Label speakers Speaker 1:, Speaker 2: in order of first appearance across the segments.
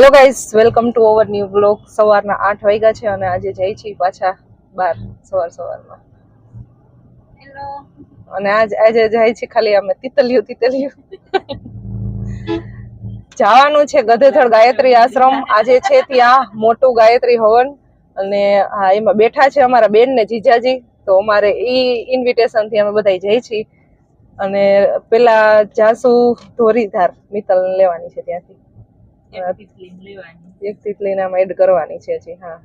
Speaker 1: Hello guys welcome to our new blog સવારના આઠ વાગ્યા છે અને આજે જઈ છીએ પાછા બાર સવાર સવારમાં. અને આજ આજે જાય છે ખાલી અમે તિતલિયું તિતલિયું જવાનું છે ગધેથળ ગાયત્રી આશ્રમ. આજે છે ત્યાં મોટું ગાયત્રી હવન. અને હા એમાં બેઠા છે અમારા બેન ને જીજાજી. તો અમારે ઈ ઇન્વિટેશનથી અમે બધા જઈ છીએ. અને પેલા જાસુ ધોરીધાર મિત્તલ લેવાની છે ત્યાંથી. એક તિતલીને આમાં એડ કરવાની છે હજી હા.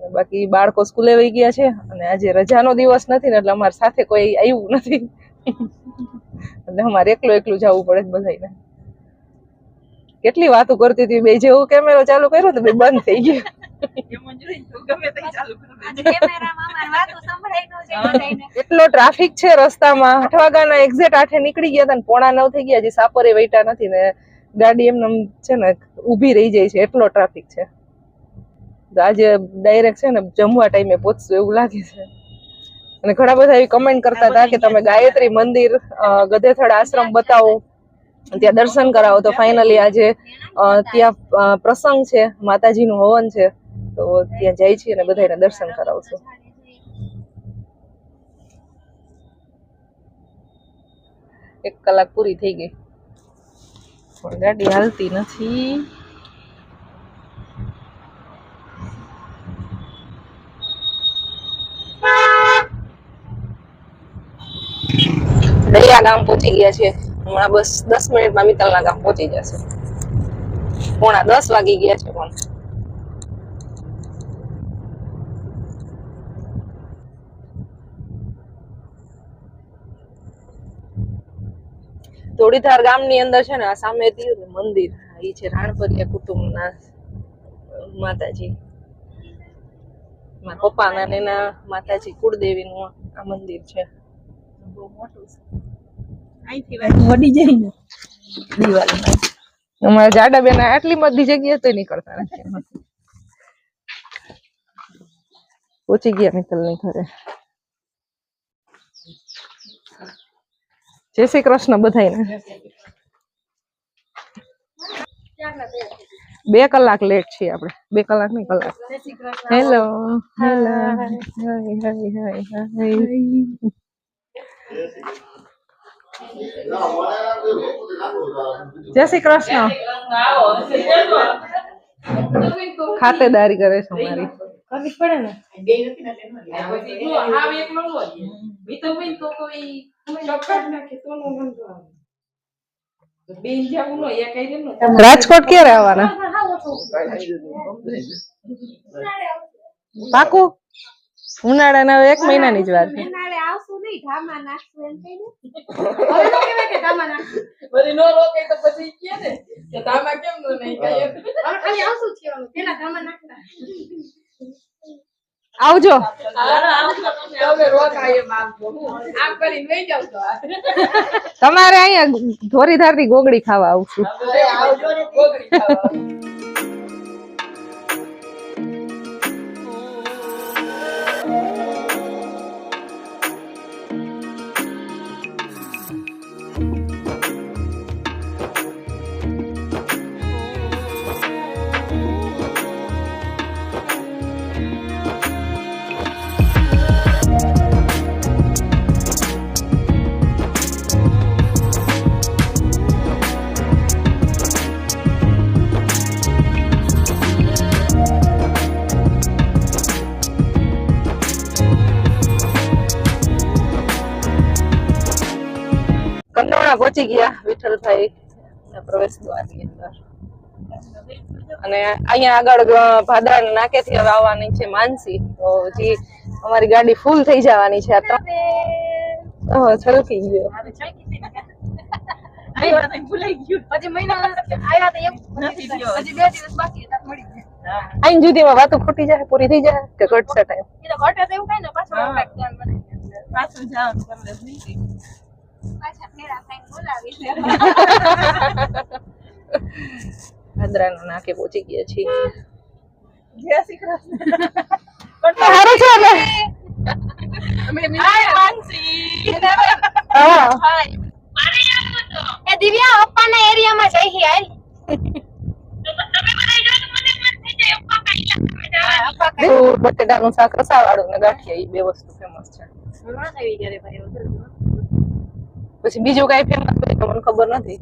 Speaker 1: બાકી બાળકો સ્કૂલે વહી ગયા છે અને આજે રજાનો દિવસ નથી ને એટલે અમારે સાથે કોઈ આવ્યું નથી. એટલે અમારે એકલું એકલું જવું પડે બધાને કેટલી વાતો કરતી હતી બે જેવું કેમેરો ચાલુ કર્યો તો બે બંધ થઈ ગયો. એટલો ટ્રાફિક છે રસ્તામાં. આઠ વાગ્યાના એક્ઝેક્ટ આઠે નીકળી ગયા હતા ને પોણા નવ થઈ ગયા હજી સાપરે વેટા નથી ને ગાડી એમને આમ છે ને ઊભી રહી જાય છે એટલો ટ્રાફિક છે. તો આજે ડાયરેક્ટ છે ને જમવા ટાઈમે પહોંચશું એવું લાગે છે. અને ઘણા બધા એવી કમેન્ટ કરતા હતા કે તમે ગાયત્રી મંદિર ગધેથળ આશ્રમ બતાવો. ત્યાં દર્શન કરાવો. તો ફાઇનલી આજે ત્યાં પ્રસંગ છે માતાજીનું હવન છે. તો ત્યાં જાય છીએ અને બધાને દર્શન કરાવશું. એક કલાક પૂરી થઈ ગઈ. ગાડી હાલતી નથી. દરિયા ગામ પહોંચી ગયા છે. હમણાં બસ દસ મિનિટમાં મિત્તલના ગામ પહોંચી જશે. પોણા દસ વાગી ગયા છે પણ. ધોળીધાર ગામની અંદર છે ને આ સામે થયું ને મંદિર. એ છે રાણપરિયા કુટુંબના માતાજી. મારા પપ્પાના ને એના માતાજી કુળદેવીનું આ મંદિર છે.
Speaker 2: વડી જાય
Speaker 1: દિવાળીમાં અમારા જાડા બેન આટલી બધી જગ્યાએ તો નીકળતા નથી. પહોંચી ગયા મિત્તલની ઘરે. જય શ્રી કૃષ્ણ બધાયને. બે કલાક લેટ છીએ આપણે. બે કલાક નહીં, કલાક. હેલો હેલો જય શ્રી કૃષ્ણ. ખાતેદારી કરે છે મારી
Speaker 2: કરવી પડે ને.
Speaker 1: રાજકોટ ક્યારે આવવાના? પાકું ઉનાળાના એક મહિનાની જ વાત છે. આવજો. તમારે અહીંયા ધોરીધારની ગોગડી ખાવા. આવશું ગયા વિઠ્ઠલભાઈ પ્રવેશ દ્વારની અંદર. અને અહીંયા આગળ ભાદરા નાકેથી હવે આવવાની છે માનસી. તો હજી અમારી ગાડી ફૂલ થઈ જવાની છે. આ ઓહો, છલકી ગયો.
Speaker 2: હજી મહિના આવ્યા તો એક હજી બે દિવસ બાકી હતા મળી જાય
Speaker 1: વાતો ખૂટી જાય પૂરી થઈ જાય કે ઘટશે ટાઈમ
Speaker 2: ઘટે એવું કઈ ને પાછું.
Speaker 3: પાછું જવાનું
Speaker 1: ભાદરાના નાકે પહોંચી ગયા છીએ.
Speaker 3: જય શ્રી કૃષ્ણ
Speaker 2: દિવ્યા પપ્પાના એરિયામાં જઈ હાલ.
Speaker 1: બટેટાનું શાક રસાવાળું ને ગાંઠિયા એ બે વસ્તુ ફેમસ છે
Speaker 2: હમણાં જ આવી ઘરે ભાઈ વગર.
Speaker 1: પછી બીજું કઈ ફેમસ હોય તો મને ખબર નથી.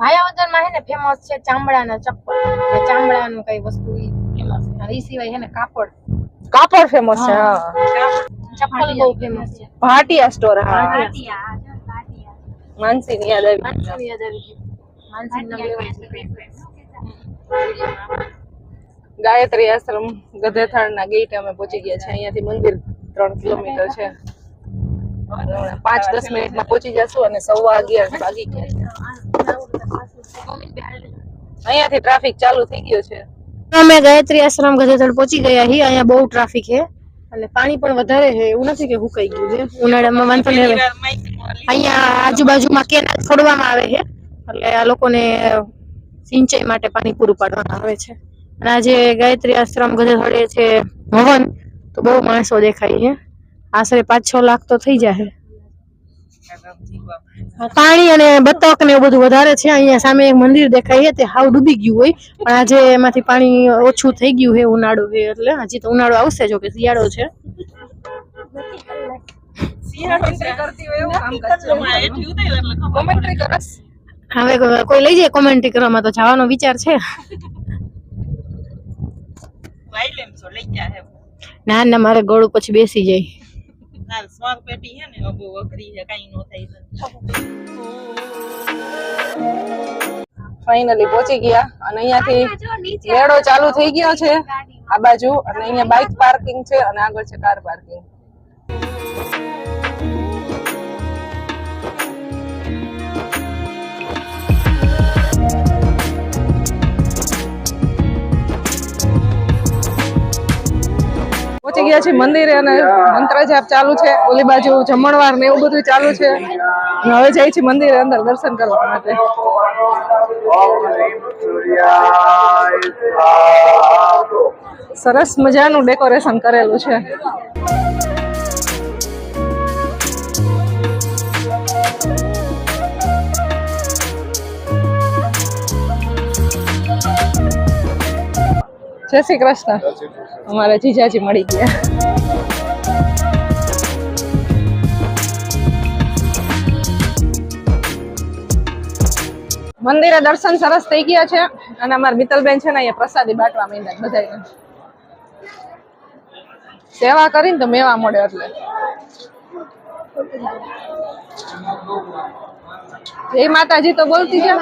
Speaker 2: ભાયાવદરમાં હે ને ફેમસ છે ચામડાના ચપ્પલ. ચામડાનું કઈ વસ્તુ ફેમસ છે. એ સિવાય હે ને કાપડ.
Speaker 1: કાપડ ફેમસ છે હા.
Speaker 2: ચપ્પલ બહુ ફેમસ છે.
Speaker 1: ભાટિયા સ્ટોર હા.
Speaker 2: ભાટિયા.
Speaker 1: માનસી ની યાદ આવી
Speaker 2: માનસી યાદ આવી માનસી નામ લેવાય
Speaker 1: ગાયત્રી આશ્રમ ગધેથાળ ના ગેટ અમે પહોંચી ગયા છે અહીંયાથી મંદિર ત્રણ કિલોમીટર છે. પાંચ, દસ મિનિટમાં પહોંચી જશું અને સવા અગિયાર વાગી ગયા અહીંયાથી ટ્રાફિક ચાલુ થઈ ગયો છે.
Speaker 2: અમે ગાયત્રી આશ્રમ ગધેતળ પહોંચી ગયા છીએ. અહીંયા બહુ ટ્રાફિક છે. અને પાણી પણ વધારે છે. એવું નથી કે હુકાઈ ગયું છે. ઉનાળામાં વાંધો નહીં. અહીંયા આજુબાજુમાં કેનાલ છોડવામાં આવે છે. એટલે આ લોકોને સિંચાઈ માટે પાણી પૂરું પાડવામાં આવે છે. અને આજે ગાયત્રી આશ્રમ ગધેથળે છે હવન તો બહુ માણસો દેખાય છે. આશરે પાંચ છ લાખ તો થઈ જાય પાણી અને બતક ને એવું બધું વધારે છે. અહીંયા સામે એક મંદિર દેખાય છે. તે હાવ ડૂબી ગયું હોય. પણ આજે એમાંથી પાણી ઓછું થઈ ગયું છે ઉનાળો છે એટલે હજી તો ઉનાળો આવશે જો કે શિયાળો છે.
Speaker 1: કરતી હોય એવું કામકાજ છે. કોમેન્ટ્રી કરસ
Speaker 2: હવે કોઈ લઈ જાય કોમેન્ટ્રી કરવામાં તો જવાનો વિચાર છે. ના ના મારે ગળું પછી બેસી જાય.
Speaker 1: ફાઇનલી પહોંચી ગયા અને અહીંયાથી મેળો ચાલુ થઈ ગયો છે. આ બાજુ અને અહીંયા બાઇક પાર્કિંગ છે અને આગળ છે કાર પાર્કિંગ ગયા છે મંદિરે અને મંત્ર જાપ ચાલુ છે, ઓલી બાજુ જમણવાર ને એવું બધું ચાલુ છે. હવે જાય છે મંદિરે અંદર દર્શન કરવા માટે. સરસ મજાનું ડેકોરેશન કરેલું છે. જય શ્રી કૃષ્ણ. અમારા જીજાજી મળી ગયા. મંદિરે દર્શન સરસ થઈ ગયા છે અને અમારા મિત્તલબેન છે ને અહીંયા પ્રસાદી બાટવા માંડ્યા બધા સેવા કરીને તો મેવા મળે એટલે. જય માતાજી તો બોલતી છે.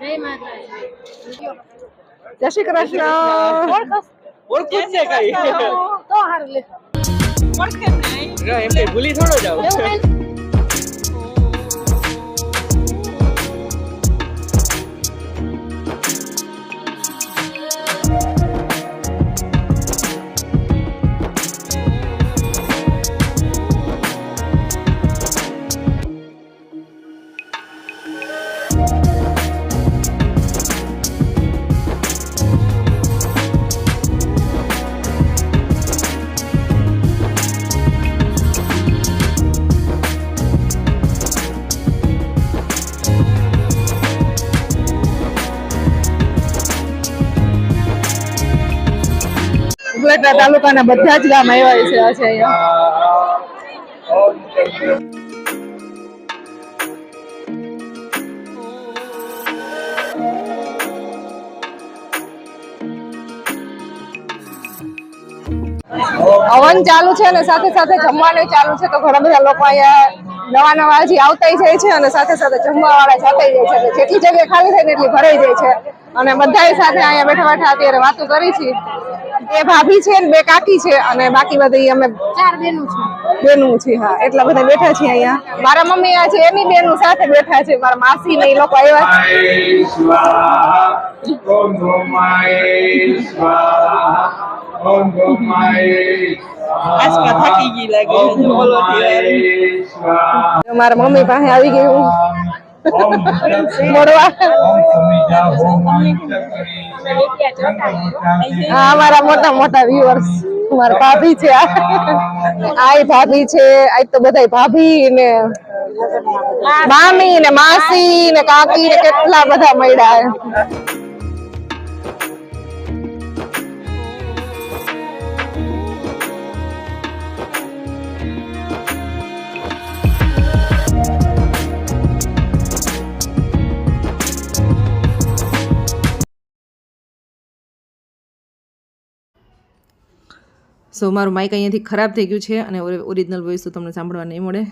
Speaker 2: જય માતાજી
Speaker 1: જય શ્રી કૃષ્ણ
Speaker 4: ઓળખું જ છે કઈ
Speaker 2: તો હારું લે
Speaker 4: એમ કઈ ભૂલી થોડો જાવ
Speaker 2: એવું
Speaker 1: તાલુકાના બધા જ ગામ આવ્યા છે અહીંયા. હવન ચાલુ છે અને સાથે સાથે જમવાનું ચાલુ છે તો ઘણા બધા લોકો અહીંયા નવા નવા હજી આવતા જાય છે અને સાથે સાથે જમવા વાળા જતા જાય છે. જેટલી જગ્યા ખાલી થાય ને એટલી ભરાઈ જાય છે. અને બધા સાથે અહીંયા બેઠા બેઠા અત્યારે વાતો કરી છે. બે ભાભી છે ને બે કાકી છે અને બાકી બધી અમે
Speaker 2: ચાર બેનું છે.
Speaker 1: બેનું છે હા. એટલા બધા બેઠા છે અહીંયા. મારા મમ્મી આજે એની બેનું સાથે બેઠા છે. મારા માસી ને એ લોકો આવ્યા છે.
Speaker 3: છે,
Speaker 1: મારા મમ્મી પાસે આવી ગઈ હું અમારા મોટા મોટા વ્યુઅર્સ મારા ભાભી છે. આ આય ભાભી છે આજ તો બધાય ભાભી ને મામી ને માસી ને કાકી ને કેટલા બધા મળ્યા. સો મારું માઇક અહીંયાથી ખરાબ થઈ ગયું છે અને ઓરિજિનલ વોઇસ તો તમને સાંભળવા નહીં મળે.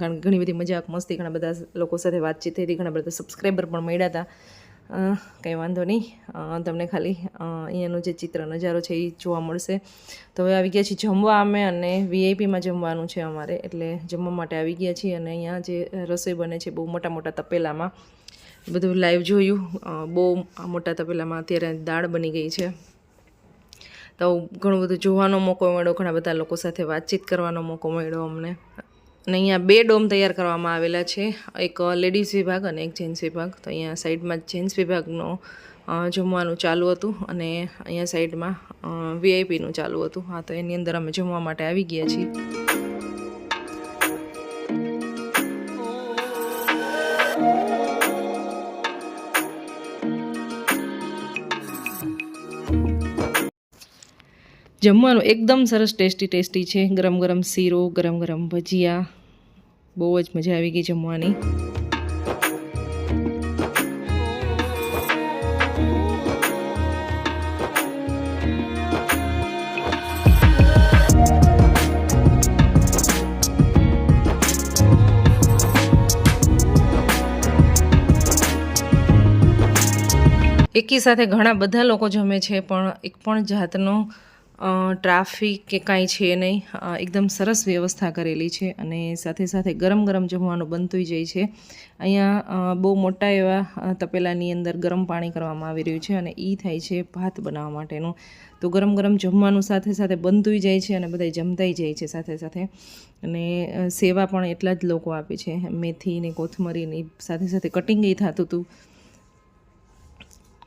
Speaker 1: કારણ કે ઘણી બધી મજાક મસ્તી, ઘણા બધા લોકો સાથે વાતચીત થઈ હતી, ઘણા બધા સબસ્ક્રાઈબર પણ મળ્યા હતા. કંઈ વાંધો નહીં. તમને ખાલી અહીંયાનું જે ચિત્ર નજારો છે એ જોવા મળશે. તો હવે આવી ગયા છીએ જમવા અમે અને વીઆઈપીમાં જમવાનું છે અમારે. એટલે જમવા માટે આવી ગયા છીએ અને અહીંયા જે રસોઈ બને છે બહુ મોટા મોટા તપેલામાં. બધું લાઈવ જોયું. બહુ મોટા તપેલામાં અત્યારે દાળ બની ગઈ છે. તો ઘણું બધું જોવાનો મોકો મળ્યો. ઘણા બધા લોકો સાથે વાતચીત કરવાનો મોકો મળ્યો અમને. અને અહીંયા બે ડોમ તૈયાર કરવામાં આવેલા છે. એક લેડીઝ વિભાગ અને એક જેન્ટ્સ વિભાગ. તો અહીંયા સાઈડમાં જેન્ટ્સ વિભાગનો જમવાનું ચાલુ હતું અને અહીંયા સાઈડમાં વીઆઈપીનું ચાલુ હતું. હા, તો એની અંદર અમે જમવા માટે આવી ગયા છીએ. જમવાનું એકદમ સરસ ટેસ્ટી ટેસ્ટી છે. ગરમ ગરમ શીરો, ગરમ ગરમ ભજીયા. બહુ જ મજા આવી ગઈ જમવાની. એકી સાથે ઘણા બધા લોકો જમે છે, પણ એક પણ જાતનો ટ્રાફિક કે કાંઈ છે નહીં એકદમ સરસ વ્યવસ્થા કરેલી છે અને સાથે સાથે ગરમ ગરમ જમવાનું બનતું જાય છે. અહીંયા બહુ મોટા એવા તપેલાની અંદર ગરમ પાણી કરવામાં આવી રહ્યું છે અને એ થાય છે ભાત બનાવવા માટેનું. તો ગરમ ગરમ જમવાનું સાથે સાથે બનતું જાય છે અને બધા જમતાઈ જાય છે સાથે સાથે. અને સેવા પણ એટલા જ લોકો આપે છે. મેથી ને કોથમરી ને સાથે સાથે કટિંગ એ થતું હતું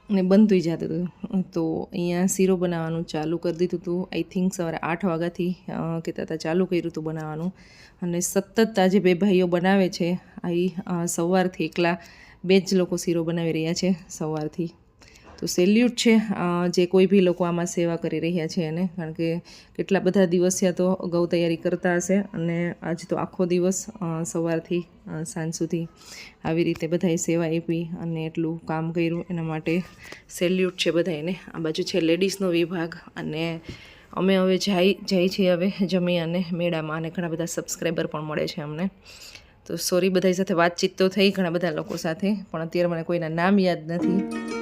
Speaker 1: ને બનતું જતું હતું. તો અહીંયા શીરો બનાવવાનું ચાલુ કરી દીધું હતું આઈ થિંક સવારે આઠ વાગ્યાથી કહેતા હતા ચાલુ કર્યું હતું બનાવવાનું. અને સતત આજે બે ભાઈઓ બનાવે છે. અહીં સવારથી એકલા બે જ લોકો શીરો બનાવી રહ્યા છે સવારથી. તો સેલ્યુટ છે. જે કોઈ બી લોકો આમાં સેવા કરી રહ્યા છે એને, કારણ કે કેટલા બધા દિવસ ત્યાં તો અગાઉ તૈયારી કરતા હશે અને આજ તો આખો દિવસ સવારથી સાંજ સુધી આવી રીતે બધાએ સેવા આપી અને એટલું કામ કર્યું. એના માટે સેલ્યુટ છે બધાને આ બાજુ છે લેડીઝનો વિભાગ અને અમે હવે જાય જાય છીએ હવે જમી અને મેળામાં અને ઘણા બધા સબસ્ક્રાઈબર પણ મળે છે અમને. તો સોરી બધા સાથે વાતચીત તો થઈ ઘણા બધા લોકો સાથે, પણ અત્યારે મને કોઈના નામ યાદ નથી.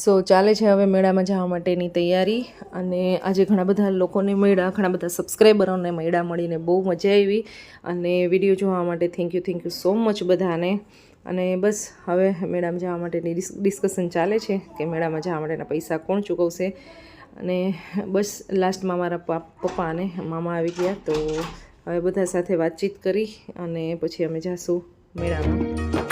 Speaker 1: સો ચાલે છે હવે મેળામાં જવા માટેની તૈયારી અને આજે ઘણા બધા લોકોને મળ્યા, ઘણા બધા સબસ્ક્રાઈબરોને મળ્યા, મળીને બહુ મજા આવી અને વીડિયો જોવા માટે thank you thank you so much બધાને. અને બસ, હવે મેળામાં જવા માટેની ડિસ્કશન ચાલે છે કે મેળામાં જવા માટેના પૈસા કોણ ચૂકવશે. અને બસ લાસ્ટમાં મારા પપ્પા અને મામા આવી ગયા, તો હવે બધા સાથે વાતચીત કરી અને પછી અમે જાશું મેળામાં.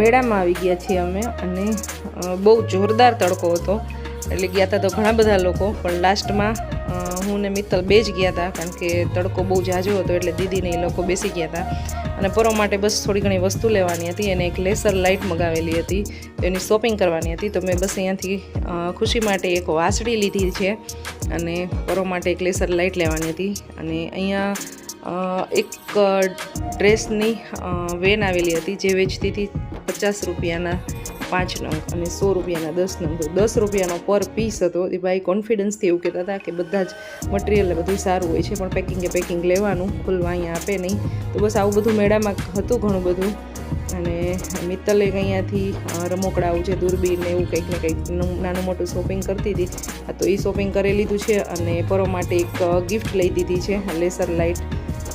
Speaker 1: મેળામાં આવી ગયા છીએ અમે અને બહુ જોરદાર તડકો હતો. એટલે ગયા હતા તો ઘણા બધા લોકો, પણ લાસ્ટમાં હું ને મિત્તલ બે જ ગયા હતા કારણ કે તડકો બહુ જાજો હતો એટલે દીદીને એ લોકો બેસી ગયા હતા અને પરો માટે બસ થોડી ઘણી વસ્તુ લેવાની હતી અને એક લેસર લાઇટ મગાવેલી હતી. એની શોપિંગ કરવાની હતી. તો મેં બસ અહીંયાથી ખુશી માટે એક વાસળી લીધી છે અને પરો માટે એક લેસર લાઇટ લેવાની હતી. અને અહીંયા એક ડ્રેસની વેન આવેલી હતી જે વેચતી હતી પચાસ રૂપિયાના પાંચ નંગ અને સો રૂપિયાના દસ નંગ. દસ રૂપિયાનો પર પીસ હતો. એ ભાઈ કોન્ફિડન્સથી એવું કહેતા હતા કે બધા જ મટીરિયલ બધું સારું હોય છે, પણ પેકિંગે પેકિંગ લેવાનું. ખુલવા અહીંયા આપે નહીં. તો બસ આવું બધું મેળામાં હતું ઘણું બધું. અને મિત્તલે અહીંયાથી રમકડા રમકડાઓ છે, દૂરબીન એવું કંઈક ને કંઈક નાનું મોટું શોપિંગ કરતી હતી. તો એ શોપિંગ કરી લીધું છે અને પરો માટે એક ગિફ્ટ લઈ દીધી છે, લેસર લાઇટ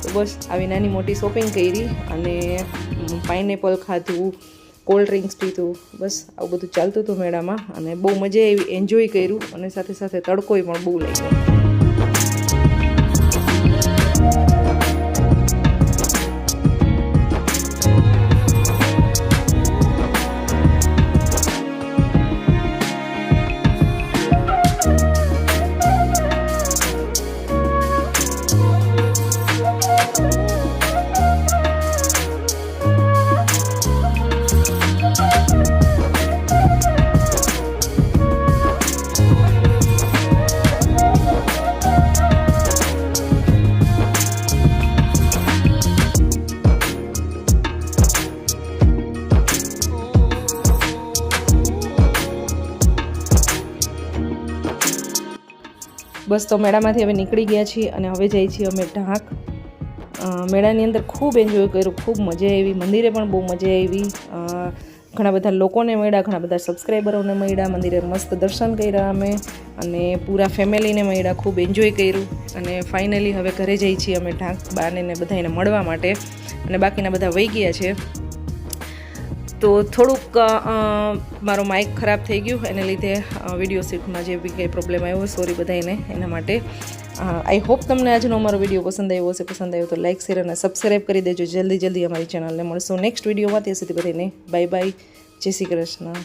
Speaker 1: તો બસ આવી નાની મોટી શોપિંગ કરી અને પાઇનેપલ ખાધું કોલ્ડ ડ્રિંક્સ પીધું, બસ આવું બધું ચાલતું હતું મેળામાં અને બહુ મજા આવી એન્જોય કર્યું અને સાથે સાથે તડકોય પણ બહુ લાગ્યો. બસ તો મેળામાંથી હવે નીકળી ગયા છીએ અને હવે જઈએ છીએ અમે ઢાંક. મેળાની અંદર ખૂબ એન્જોય કર્યું, ખૂબ મજા આવી, મંદિરે પણ બહુ મજા આવી. ઘણા બધા લોકોને મળ્યા, ઘણા બધા સબસ્ક્રાઈબરોને મળ્યા, મંદિરે મસ્ત દર્શન કર્યા અમે અને પૂરા ફેમિલીને મળ્યા, ખૂબ એન્જોય કર્યું. અને ફાઇનલી હવે ઘરે જઈએ છીએ અમે ઢાંક બાને બધાને મળવા માટે. અને બાકીના બધા વહી ગયા છે. તો થોડુંક મારો માઇક ખરાબ થઈ ગયું, એને લીધે વીડિયો શીટમાં જે બી કંઈ પ્રોબ્લેમ આવ્યો સોરી બધાને એના માટે. આઈ હોપ તમને આજનો અમારો વીડિયો પસંદ આવ્યો હશે. પસંદ આવ્યો તો લાઇક શેર અને સબસ્ક્રાઈબ કરી દેજો. જલ્દી જલ્દી અમારી ચેનલને મળશું નેક્સ્ટ વિડીયોમાં ત્યાં સુધી બધાને બાય બાય જય શ્રી કૃષ્ણ.